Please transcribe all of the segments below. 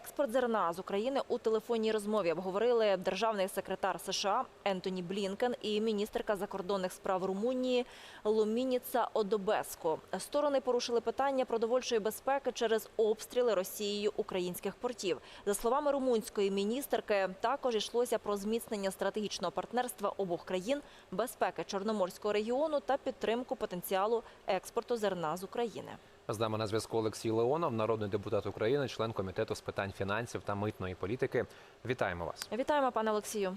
Експорт зерна з України у телефонній розмові обговорили державний секретар США Ентоні Блінкен і міністерка закордонних справ Румунії Лумініца Одобеско. Сторони порушили питання продовольчої безпеки через обстріли Росією українських портів. За словами румунської міністерки, також йшлося про зміцнення стратегічного партнерства обох країн, безпеки Чорноморського регіону та підтримку потенціалу експорту зерна з України. З нами на зв'язку Олексій Леонов, народний депутат України, член комітету з питань фінансів та митної політики. Вітаємо вас. Вітаємо, пане Олексію.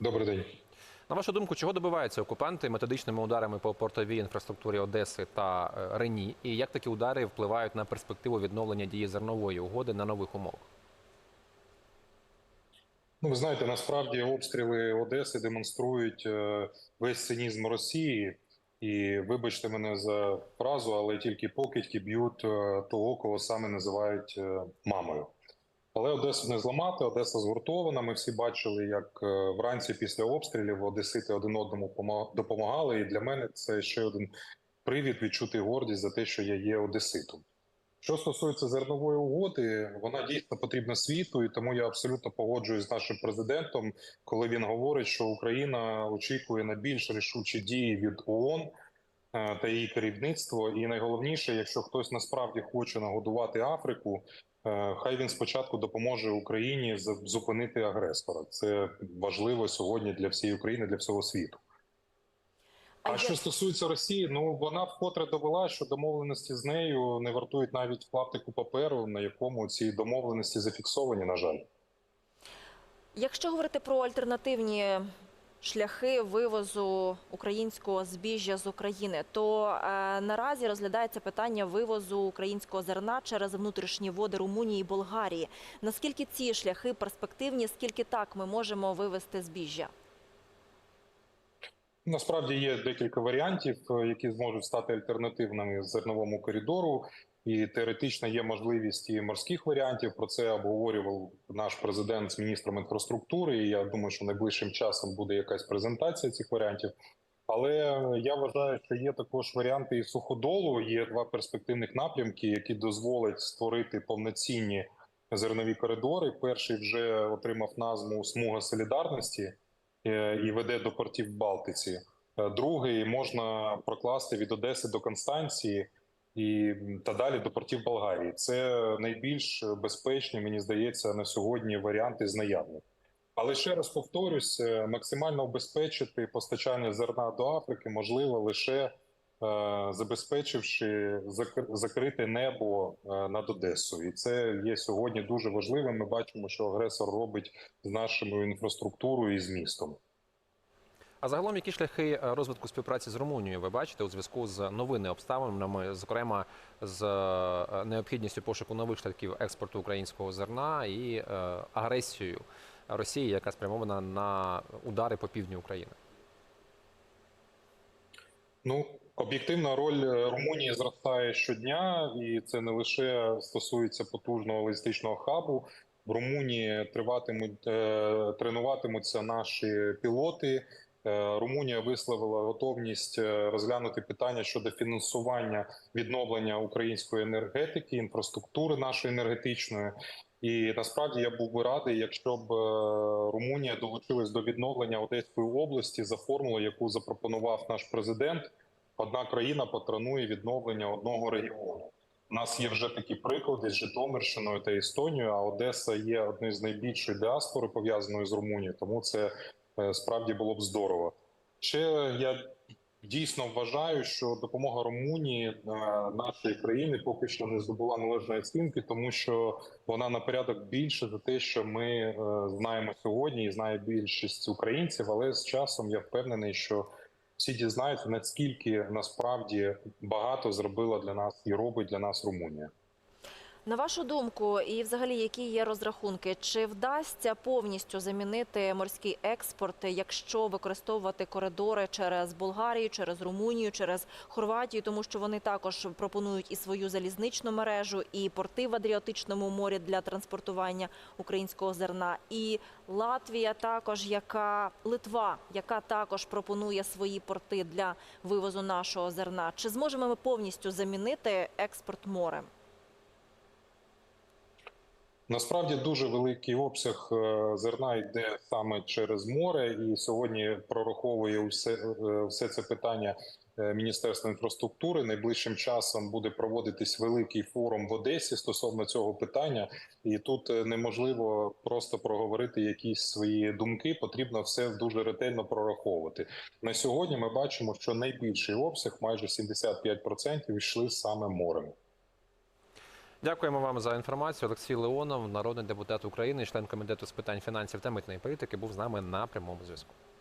Добрий день. На вашу думку, чого добиваються окупанти методичними ударами по портовій інфраструктурі Одеси та е, Рені? І як такі удари впливають на перспективу відновлення дії зернової угоди на нових умовах? Ну, ви знаєте, насправді обстріли Одеси демонструють е, весь цинізм Росії. І вибачте мене за фразу, але тільки покидьки б'ють е, того, кого саме називають е, мамою. Але Одесу не зламати, Одеса згуртована. Ми всі бачили, як е, вранці після обстрілів Одесити один одному пома- допомагали. І для мене це ще один привід відчути гордість за те, що я є одеситом. Що стосується зернової угоди, вона дійсно потрібна світу, і тому я абсолютно погоджуюсь з нашим президентом, коли він говорить, що Україна очікує на більш рішучі дії від ООН е, та її керівництво. І найголовніше, якщо хтось насправді хоче нагодувати Африку, е, хай він спочатку допоможе Україні зупинити агресора. Це важливо сьогодні для всієї України, для всього світу. А що стосується Росії, ну вона вкотре довела, що домовленості з нею не вартують навіть клаптику паперу, на якому ці домовленості зафіксовані. На жаль, Якщо говорити про альтернативні шляхи вивозу українського збіжжя з України, то е, наразі розглядається питання вивозу українського зерна через внутрішні води Румунії і Болгарії. Наскільки ці шляхи перспективні? Скільки так ми можемо вивезти збіжжя? Насправді є декілька варіантів, е, які зможуть стати альтернативними зерновому коридору. І теоретично є можливість і морських варіантів. Про це обговорював наш президент з міністром інфраструктури. І я думаю, що найближчим часом буде якась презентація цих варіантів. Але я вважаю, що є також варіанти і суходолу. Є два перспективних напрямки, які дозволять створити повноцінні зернові коридори. Перший вже отримав назву Смуга солідарності і веде до портів Балтиці. Е, Другий можна прокласти від Одеси до Констанції і та далі до портів Болгарії. Це найбільш безпечні, мені здається, на сьогодні варіанти з наявних. Але ще раз повторюсь: е, максимально обезпечити постачання зерна до Африки можливо лише е, забезпечивши зак- закрите небо е, над Одесою, і це є сьогодні дуже важливим. Ми бачимо, що агресор робить з нашою інфраструктурою і з містом. А загалом, які шляхи е, розвитку співпраці з Румунією ви бачите у зв'язку з новими обставинами, зокрема з е, необхідністю пошуку нових шляхів експорту українського зерна і е, агресією Росії, яка спрямована на удари по півдню України? Ну, об'єктивна роль е, Румунії зростає щодня, і це не лише стосується потужного логістичного хабу. В Румунії триватимуть е, тренуватимуться наші пілоти. Е, Румунія висловила готовність розглянути питання щодо фінансування відновлення української енергетики, інфраструктури нашої енергетичної. І насправді я був би радий, якщо б Румунія долучилась до відновлення Одеської області за формулою, яку запропонував наш президент. Одна країна патронує відновлення одного регіону. У нас є вже такі приклади з Житомирщиною та Естонією. А Одеса є однією з найбільшої діаспори пов'язаною з Румунією, тому це е, справді було б здорово. Ще я дійсно вважаю, що допомога Румунії е, нашої країни поки що не здобула належної оцінки, тому що вона на порядок більше за те, що ми е, знаємо сьогодні, і знає більшість українців. Але з часом я впевнений, що всі дізнаються, наскільки насправді багато зробила для нас і робить для нас Румунія. На вашу думку, і взагалі які є розрахунки, чи вдасться повністю замінити морський експорт, якщо використовувати коридори через Болгарію, через Румунію, через Хорватію, тому що вони також пропонують і свою залізничну мережу, і порти в Адріатичному морі для транспортування українського зерна, і Латвія, також яка Литва, яка також пропонує свої порти для вивозу нашого зерна. Чи зможемо ми повністю замінити експорт морем? Насправді дуже великий обсяг е, зерна йде саме через море, і сьогодні прораховує все, е, все це питання е, Міністерство інфраструктури. Найближчим часом буде проводитись великий форум в Одесі стосовно цього питання, і тут неможливо просто проговорити якісь свої думки. Потрібно все дуже ретельно прораховувати. На сьогодні ми бачимо, що найбільший обсяг, майже 75%, йшли саме морем. Дякуємо вам за інформацію. Олексій Леонов, народний депутат України, член комітету з питань фінансів та митної політики, був з нами на прямому зв'язку.